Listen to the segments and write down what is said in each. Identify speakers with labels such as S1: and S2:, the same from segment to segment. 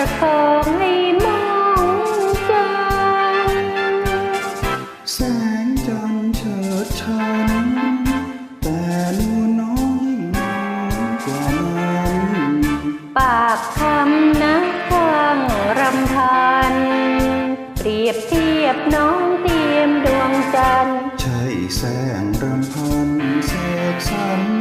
S1: อกอดตะคอให้มองจัน
S2: แสงจันทร์เฉิดฉัน แต่นูนน้องยิ่งน้อยกว่านั้น
S1: ปากคำนะข้างรำพัน เปรียบเทียบน้องเตรียมดวงจันทร์
S2: ใช่แสงรำพันเสกสรร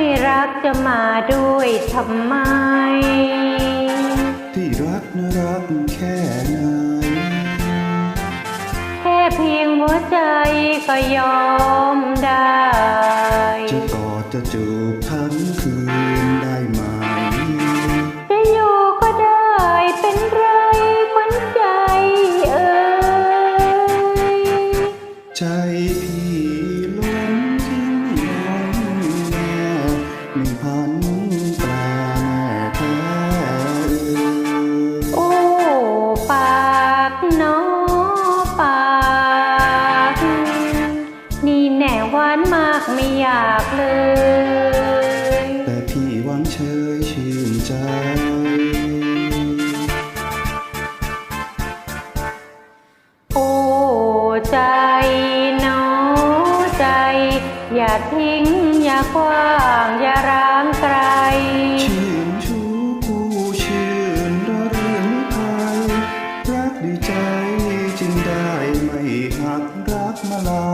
S2: ไม่รัก
S1: จะมาด้วยทำไม
S2: ที่รักนะรักแค่ไหน
S1: แค่เพียงหัวใจก็ยอมได้
S2: จะกอดจะจูบทั้งคืน
S1: โอ้
S2: ใจ
S1: น้อใจ อย่าทิ้ง อย่าคว้าง อย่าร้างไกล
S2: ชื่นชูผู้ชื่นระรื่นไทยรักด้วยใจจึงได้ไม่หักรักมาลา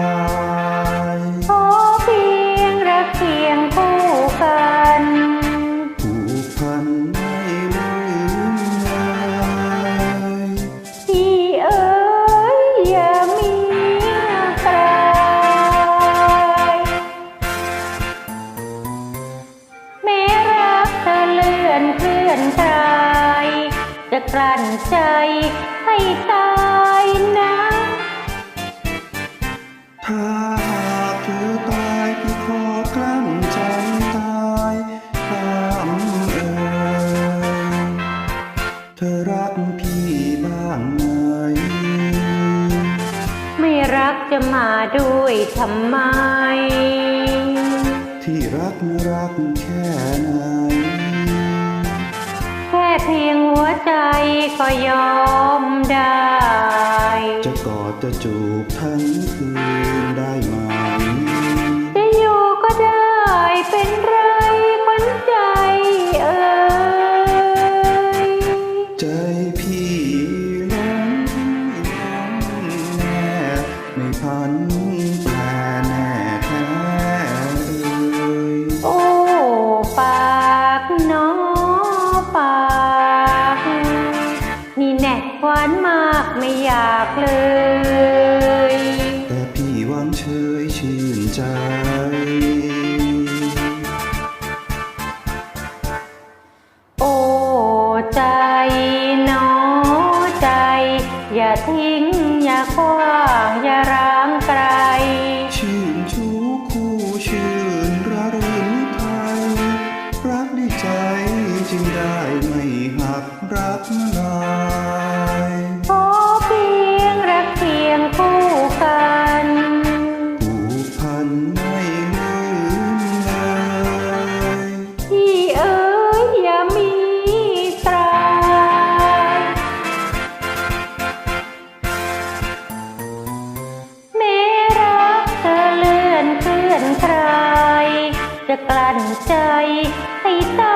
S1: ก
S2: ลั้
S1: นใจให้ตายนะ
S2: ถ้าหากเธอตายพี่ขอกลั้นใจตายตามเอ่ยเธอรักพี่บ้างไหม
S1: ไม่รักจะมาด้วยทำไม
S2: ที่รักนะรักแค่ไหน
S1: แค่ เพียงหัวใจก็ยอมได้
S2: จะกอดจะจูบทั้ง ห
S1: วานมากไม่อยากเลย
S2: แต่พี่หวังเฉยชื่นใจ
S1: โอ้ใจน้อใจ อย่าทิ้งอย่าคว้างอย่าร้างไกล
S2: จจึงได้ไม่หักรักลาย
S1: ขอเพียงรักเพียงคู่กัน
S2: ผูกพันไม่ลืมเลย
S1: พี่เอ๋ยอย่ามีตรายแม้รักเธอเลื่อนเคลื่อนใครจะกลั้นใจให้ตา